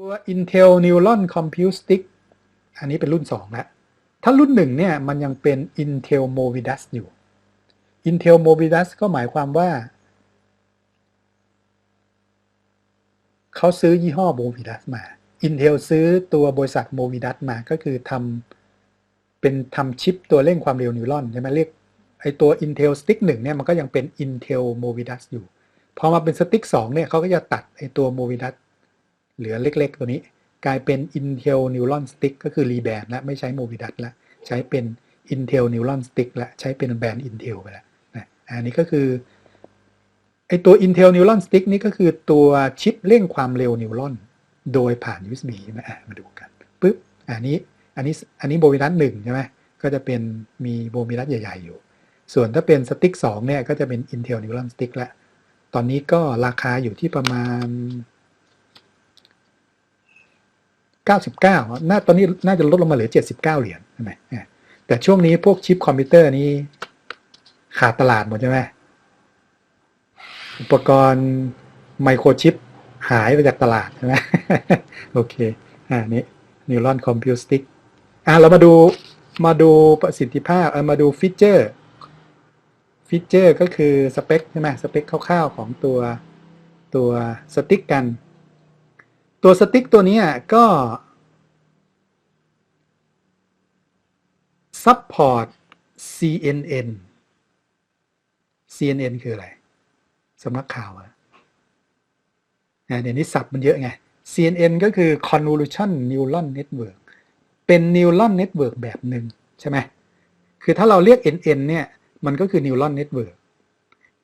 ตัว Intel Neuron Compute Stick อันนี้เป็นรุ่น2แล้วถ้ารุ่น1เนี่ยมันยังเป็น Intel Movidus อยู่ Intel Movidus ก็หมายความว่า เขาซื้อยี่ห้อ Movidus มา Intel ซื้อตัวบริษัท Movidus มาก็คือทำเป็นทำชิปตัวเร่งความเร็วนิวรอนใช่ไหมเรียกไอตัว Intel Stick 1เนี่ยมันก็ยังเป็น Intel Movidus อยู่ พอมาเป็น Stick 2เนี่ยเขาก็จะตัดไอตัว Movidus เหลือเล็ก ๆ ตัวนี้ กลายเป็น Intel Neuron Stick ก็คือรีแบนด์และไม่ใช้ Movidus แล้วใช้เป็น Intel Neuron Stick และใช้เป็นแบรนด์ Intel ไปแล้วนะอันนี้ก็คือไอตัว Intel Neuron Stick นี่ก็คือตัวชิปเร่งความเร็วนิวรอนโดยผ่าน USB ใช่ไหมมาดูกันปึ๊บอันนี้อันนี้อันนี้โบวิดัสหนึ่งใช่ไหมก็จะเป็นมีโบวิดัสใหญ่ ๆ อยู่ ส่วนถ้าเป็นสติ๊ก2เนี่ยก็จะเป็น Intel Neuron Stick แล้วตอนนี้ก็ราคาอยู่ที่ประมาณ 99น่าตอนนี้น่าจะลดลงมาเหลือ 79 เหรียญใช่ไหมแต่ช่วงนี้พวกชิปคอมพิวเตอร์นี้ขาดตลาดหมดใช่ไหมอุปกรณ์ไมโครชิปหายไปจากตลาดใช่ไหมโอเคอ่านี้ Neuron Compute Stick อ่าเรามาดูมาดูประสิทธิภาพเออมาดูฟีเจอร์ฟีเจอร์ก็คือสเปคใช่ไหมสเปคคร่าวๆของตัวตัวสติ๊กกัน ตัวสติ๊กตัวนี้ก็ support CNN CNN คืออะไรสำนักข่าวอะเดี๋ยวนี้สับมันเยอะไง CNN ก็คือ convolution neural network เป็น neural network แบบหนึ่งใช่ไหมคือถ้าเราเรียก NN เนี่ย มันก็คือ neural network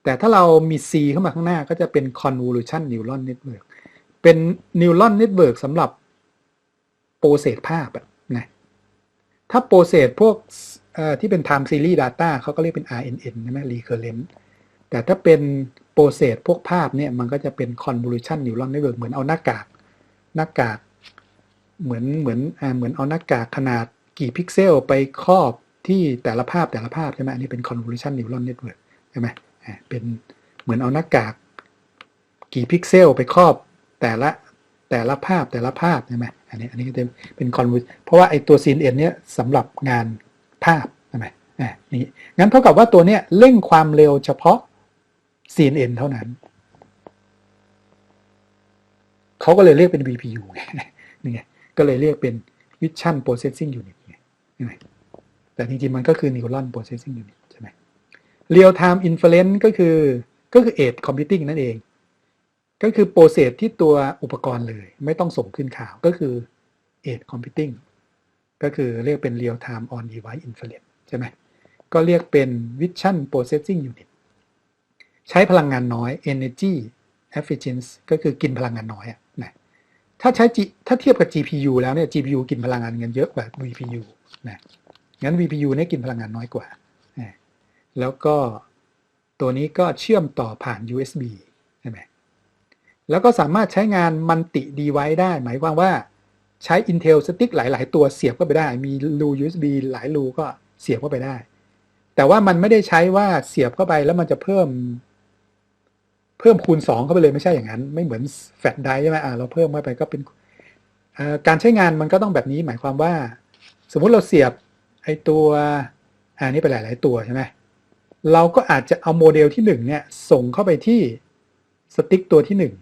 แต่ถ้าเรามี C เข้ามาข้างหน้าก็จะเป็น convolution neural network เป็นนิวรอนเน็ตเวิร์กสำหรับโปรเซสภาพนะถ้าโปรเซสพวกที่เป็น time series data เขาก็เรียกเป็น RNN ใช่ไหม recurrent แต่ถ้าเป็นโปรเซสพวกภาพเนี่ยมันก็จะเป็น convolution neural network เหมือนเอาหน้ากากหน้ากากเหมือนเหมือนอ่าเหมือนเอาหน้ากากขนาดกี่พิกเซลไปครอบที่แต่ละภาพแต่ละภาพใช่ไหมอันนี้เป็น convolution neural network ใช่ไหมอ่าเป็นเหมือนเอาหน้ากากกี่พิกเซลไปครอบ แต่ละแต่ละภาพแต่ละภาพใช่ไหมอันนี้อันนี้ก็จะเป็นคอนวูเพราะว่าไอตัว CNN เนี้ยสำหรับงานภาพใช่ไหมอ่านี่งั้นเท่ากับว่าตัวเนี้ยเร่งความเร็วเฉพาะ CNN เท่านั้นเขาก็เลยเรียกเป็น VPU ไงนี่ไงก็เลยเรียกเป็น Vision Processing Unit ไงใช่ไหมแต่จริงๆมันก็คือ Neuron Processing Unit ใช่ไหม Real Time Inference ก็คือก็คือ Edge Computing นั่นเอง ก็คือโปรเซสที่ตัวอุปกรณ์เลย ไม่ต้องส่งขึ้นข่าวก็คือ Edge Computing ก็คือเรียกเป็น Real Time On Device Inference ใช่ไหมก็เรียกเป็น Vision Processing Unit ใช้พลังงานน้อย Energy Efficiency ก็คือกินพลังงานน้อยนะถ้าใช้ถ้าเทียบกับ GPU แล้วเนี่ย GPU กินพลังงานเงินเยอะกว่า VPU นะงั้น VPU เนี่ยกินพลังงานน้อยกว่า แล้วก็ตัวนี้ก็เชื่อมต่อผ่าน USB ใช่ไหม แล้วก็สามารถใช้งานมันติดีไว้ได้ หมายความว่าใช้ Intel Stick หลาย ๆ ตัวเสียบเข้าไปได้ มีรู USB หลายรูก็เสียบเข้าไปได้ แต่ว่ามันไม่ได้ใช้ว่าเสียบเข้าไปแล้วมันจะเพิ่ม เพิ่มคูณ 2 เข้าไปเลยไม่ใช่อย่างนั้น ไม่เหมือนแฟลชไดร์ใช่ไหมอ่าเราเพิ่มเข้าไปก็เป็นการใช้งานมันก็ต้องแบบนี้ หมายความว่า สมมุติเราเสียบไอตัวอันนี้ไปหลาย ๆ ตัวใช่ไหมเราก็อาจจะเอาโมเดลที่1เนี่ยส่งเข้าไปที่สติ๊กตัวที่1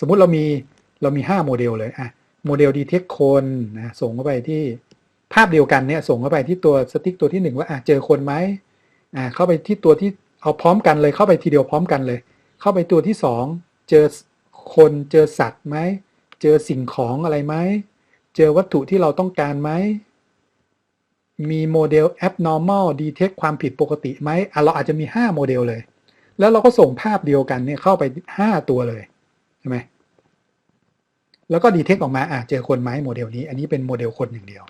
สมมุติเรามีเรามี 5 โมเดลเลยอะโมเดลดีเทคคนนะส่งเข้าไปที่ภาพเดียวกันเนี่ยส่งเข้าไปที่ตัวสติ๊กตัวที่ 1 ว่าอะเจอคนไหมอ่าเข้าไปที่ตัวที่เอาพร้อมกันเลยเข้าไปทีเดียวพร้อมกันเลย เข้าไปตัวที่ 2 เจอคนเจอสัตว์ไหมเจอสิ่งของอะไรไหมเจอวัตถุที่เราต้องการไหมมีโมเดล abnormal detect ความผิดปกติไหมอะเราอาจจะมี 5 โมเดลเลย แล้วเราก็ส่งภาพเดียวกันเนี่ยเข้าไป 5 ตัวเลย ช่ไหมแล้วก็ดีเทคออกมาอะเจอคนไหมโมเดลนี้ อันนี้เป็นโมเดลคนหนึ่งเดียว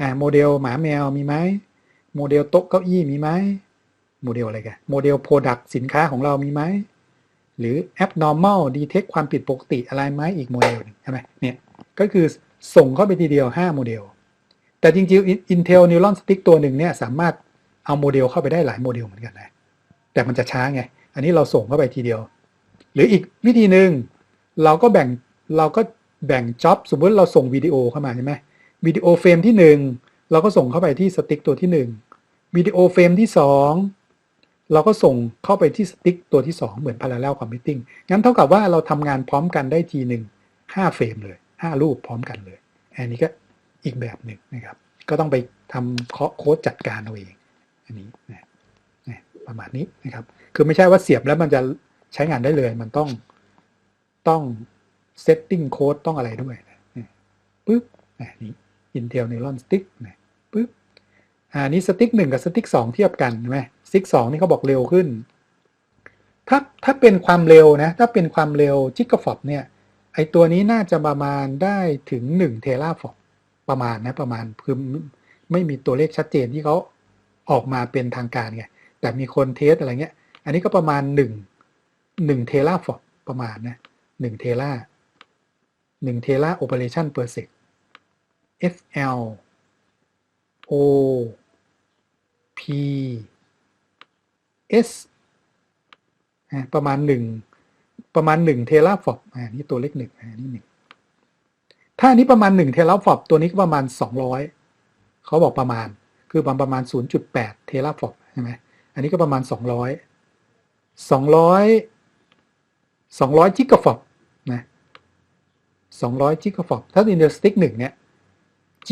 อ่าโมเดลหมาแมวมีไหมโมเดลโต๊ะเก้าอี้มีไหมโมเดลอะไรกันโมเดลโปรดักต์สินค้าของเรามีไหมหรือ abnormal detect ความผิดปกติอะไรไหมอีกโมเดลนึงใช่ไหมเนี่ยก็คือส่งเข้าไปทีเดียว 5 โมเดล แต่จริงๆ Intel Neuron Stick ตัวหนึ่งเนี่ยสามารถเอาโมเดลเข้าไปได้หลายโมเดลเหมือนกันนะแต่มันจะช้าไง อันนี้เราส่งเข้าไปทีเดียว หรืออีกวิธีหนึ่งเราก็แบ่งเราก็แบ่งจ็อบสมมติเราส่งวิดีโอเข้ามาใช่ไหมวิดีโอเฟรมที่หนึ่งเราก็ส่งเข้าไปที่สติ๊กตัวที่หนึ่งวิดีโอเฟรมที่สองเราก็ส่งเข้าไปที่สติ๊กตัวที่สองเหมือน parallel computing งั้นเท่ากับว่าเราทำงานพร้อมกันได้ทีหนึ่งห้าเฟรมเลยห้ารูปพร้อมกันเลย อันนี้ก็อีกแบบหนึ่งนะครับ ก็ต้องไปทำโค้ดจัดการเอาเอง อันนี้นะนะประมาณนี้นะครับ คือไม่ใช่ว่าเสียบแล้วมันจะ ใช้งานได้เลย มันต้องต้อง setting code ต้องอะไรด้วยนะปึ๊บนะนี่ Intel Neuron Stick นะปึ๊บอ่านี้สติ๊กหนึ่งกับสติ๊กสองเทียบกันใช่ไหมสติ๊กสองนี่เขาบอกเร็วขึ้น ถ้าถ้าเป็นความเร็วนะ ถ้าเป็นความเร็วจิกะฟอบเนี่ย ไอตัวนี้น่าจะประมาณได้ถึง1เทราฟอบประมาณนะประมาณคือไม่มีตัวเลขชัดเจนที่เขาออกมาเป็นทางการไงแต่มีคนเทสอะไรเงี้ย อันนี้ก็ประมาณ 1 1เทราฟอบประมาณนะ1เทรา1เทราโอเปอเรชันเปอร์เซก FL O P S ประมาณหนึ่งประมาณหนึ่งเทราฟอบอ่านี่ตัวเลขหนึ่งอ่านี่หนึ่งถ้านี้ประมาณหนึ่งเทราฟอบตัวนี้ก็ประมาณสองร้อยเขาบอกประมาณคือประมาณศูนย์จุดแปดเทราฟอบใช่ไหมอันนี้ก็ประมาณสอ งร้อยสองร้อยสองร้อยจิกะฟอบนะสองร้อยจิกะฟอบถ้าอินเดอร์สติ๊กหนึ่งเนี่ย G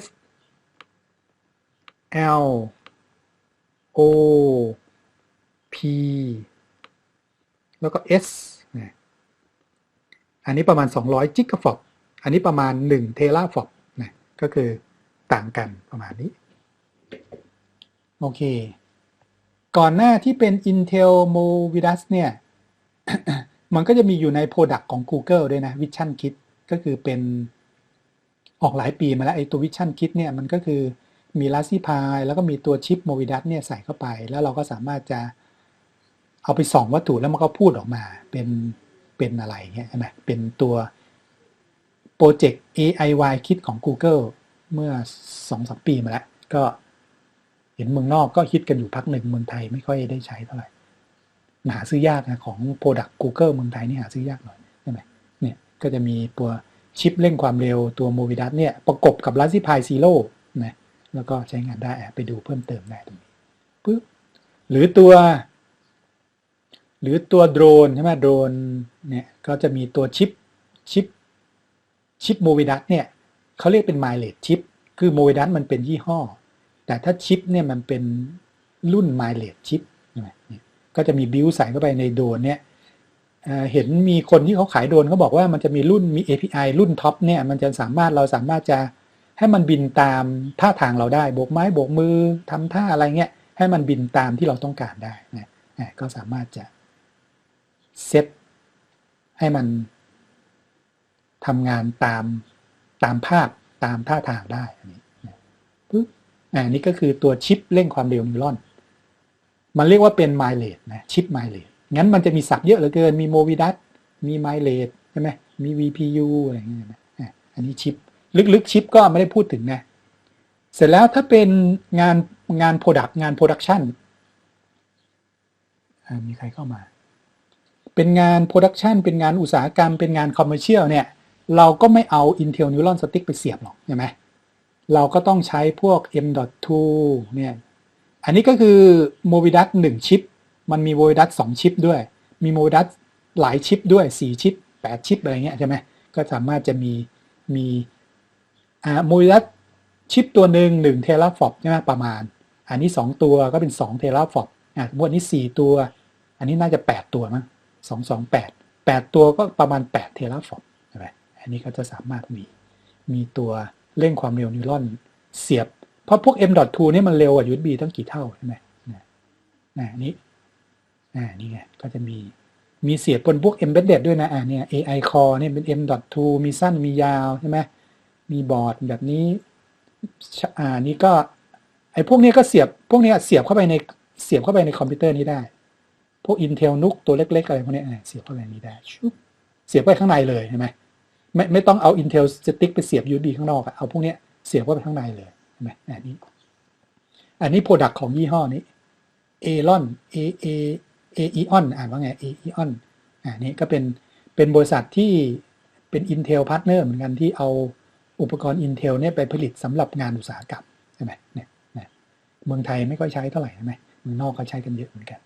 F L O P แล้วก็ S นะอันนี้ประมาณ 200จิกะฟอบอันนี้ประมาณ 1 เทราฟอบนะก็คือต่างกันประมาณนี้ โอเค ก่อนหน้าที่เป็น Intel Movidus เนี่ย มันก็จะมีอยู่ใน Product ของ Google ด้วยนะ Vision Kit ก็คือเป็นออกหลายปีมาแล้วไอ้ตัว Vision Kit เนี่ยมันก็คือมี Raspberry Pi แล้วก็มีตัวชิป Movidus เนี่ยใส่เข้าไป แล้วเราก็สามารถจะเอาไปส่องวัตถุแล้วมันก็พูดออกมาเป็นเป็นอะไรเงี้ยใช่ไหมเป็นตัวโปรเจกต์ AIY Kit ของ Google เมื่อสองสปีมาแล้ว ก็ เห็นเมืองนอกก็คิดกันอยู่พักหนึ่งเมืองไทยไม่ค่อยได้ใช้เท่าไหร่หาซื้อยากนะของ Product Google เมืองไทยนี่หาซื้อยากหน่อยใช่ไหมเนี่ยก็จะมีตัวชิปเร่งความเร็วตัว Movidus เนี่ยประกบกับ Raspberry Pi Zero นะแล้วก็ใช้งานได้ไปดูเพิ่มเติมได้ตรงนี้ปึ๊บหรือตัว หรือตัวโดรนใช่ไหมโดรนเนี่ยก็จะมีตัวชิปชิปชิปโมวิดัสเนี่ยเขาเรียกเป็นไมเล e ชิปคือโมวิดัสมันเป็นยี่ห้อ แต่ถ้าชิปเนี่ยมันเป็นรุ่นไมเล e ชิปใช่ไหมก็จะมีบิวใส่เข้าไปในโดนเนี่ยเห็นมีคนที่เขาขายโดนเขาบอกว่ามันจะมีรุ่นมี API รุ่นท็อปเนี่ยมันจะสามารถเราสามารถจะให้มันบินตามท่าทางเราได้โบกไม้โบกมือทำท่าอะไรเงี้ยให้มันบินตามที่เราต้องการได้นะก็สามารถจะเซตให้มันทำงานตามตามภาพตามท่าทางได้ อันนี้ก็คือตัวชิปเร่งความเร็วนิวรอน มันเรียกว่าเป็นไมเลดนะชิปไมเลดงั้นมันจะมีศัพท์เยอะเหลือเกินมีโมวิดัสมีไมเลดใช่ไหมมี VPU อะไรอย่างเงี้ยนะอันนี้ชิป ลึกๆชิปก็ไม่ได้พูดถึงนะ เสร็จแล้วถ้าเป็นงานงาน Product งาน Production มีใครเข้ามา เป็นงาน Production เป็นงานอุตสาหกรรม เป็นงาน Commercial เนี่ย เราก็ไม่เอา Intel Neuron Stick ไปเสียบหรอกใช่ไหม เราก็ต้องใช้พวก M.2 เนี่ย อันนี้ก็คือ Movidus 1ชิป มันมี Movidus 2ชิปด้วย มี Movidus หลายชิปด้วย 4 ชิป 8 ชิป อะไรเงี้ยใช่ไหม ก็สามารถจะมีมีอ่าโมดัสชิปตัวหนึ่งหนึ่งเทราฟอบใช่ไหมประมาณ อันนี้สองตัวก็เป็นสองเทราฟอบอ่าบวกนี้สี่ตัว อันนี้น่าจะแปดตัวมั้งสองสองแปดแปดตัวก็ประมาณแปดเทราฟอบใช่ไหมอันนี้ก็จะสามารถมีมีตัว เร่งความเร็วนิวรอนเสียบ เพราะพวก M.2 นี่มันเร็วกว่า USB ตั้งกี่เท่าใช่ไหมนะนี่อ่านี่ไงก็จะมีมีเสียบบนพวก embedded ด้วยนะอ่าเนี่ย AI core เนี่ยเป็น M.2 มีสั้นมียาวใช่ไหมมีบอร์ดแบบนี้อ่านี่ก็ไอ้พวกนี้ก็เสียบพวกนี้เสียบเข้าไปในเสียบเข้าไปในคอมพิวเตอร์นี้ได้ พวก Intel นุกตัวเล็ก ๆ อะไรพวกนี้เสียบเข้าไปนี้ได้ชุบเสียบไปข้างในเลยใช่ไหม ไม่ไม่ต้องเอา Intel สติ๊กไปเสียบ USB ข้างนอกอะเอาพวกนี้เสียบเข้าไปข้างในเลยใช่ไหมอันนี้ อันนี้โปรดักต์ของยี่ห้อนี้ a อ o n A A A E on อ่านว่าไง A E on อ่านี่ก็เป็นเป็นบริษัทที่เป็น Intel Partner เหมือนกันที่เอาอุปกรณ์ Intel เนี่ยไปผลิตสำหรับงานอุตสาหกรรมใช่ไหมเนี่ยเนี่ยเมืองไทยไม่ค่อยใช้เท่าไหร่ใช่ไหมเมืองนอกเขาใช้กันเยอะเหมือนกัน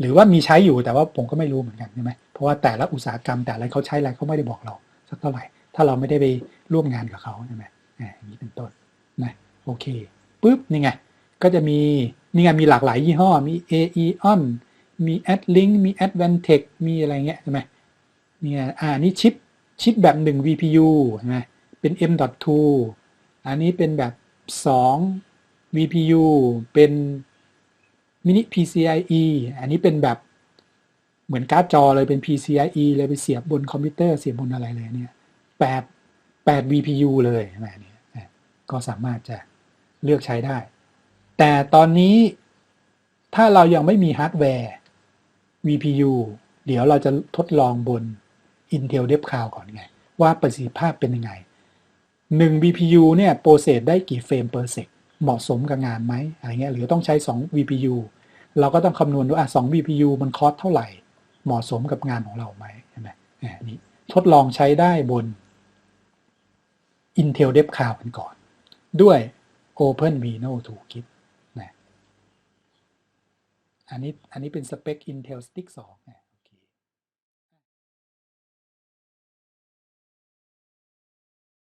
หรือว่ามีใช้อยู่แต่ว่าผมก็ไม่รู้เหมือนกันใช่ไหมเพราะว่าแต่ละอุตสาหกรรมแต่ละเขาใช้อะไรเขาไม่ได้บอกเรา สักเท่าไหร่ ถ้าเราไม่ได้ไปร่วมงานกับเขาใช่ไหมอ่าอย่างนี้เป็นต้นนะโอเคปุ๊บนี่ไงก็จะมีนี่ไงมีหลากหลายยี่ห้อมี AEON มี AdLink มี Advantech มีอะไรเงี้ยใช่ไหมเนี่ยอ่านี่ชิปชิปแบบ 1 VPU ใช่ไหมเป็น M.2 อันนี้เป็นแบบ 2 VPU เป็นมินิ PCIe อันนี้เป็นแบบ เหมือนการ์ดจอเลยเป็น PCIe เลยไปเสียบบนคอมพิวเตอร์เสียบบนอะไรเลยเนี่ย8 8 VPU เลยใช่ไหมเนี่ยก็สามารถจะเลือกใช้ได้ แต่ตอนนี้ถ้าเรายังไม่มีฮาร์ดแวร์ VPU เดี๋ยวเราจะทดลองบน Intel Dev Cloud ก่อนไง ว่าประสิทธิภาพเป็นยังไง 1 VPU เนี่ยโปรเซสได้กี่เฟรม per sec เหมาะสมกับงานไหมอะไรเงี้ยหรือต้องใช้ 2 VPU เราก็ต้องคำนวณดูอะ2 VPU มันคอสเท่าไหร่ เหมาะสมกับงานของเราไหมใช่ไหมนี่ทดลองใช้ได้บน Intel Dev Cloud กันก่อน ด้วย Open Vino Toolkit นะอันนี้อันนี้เป็นสเปค Intel Stick 2นะ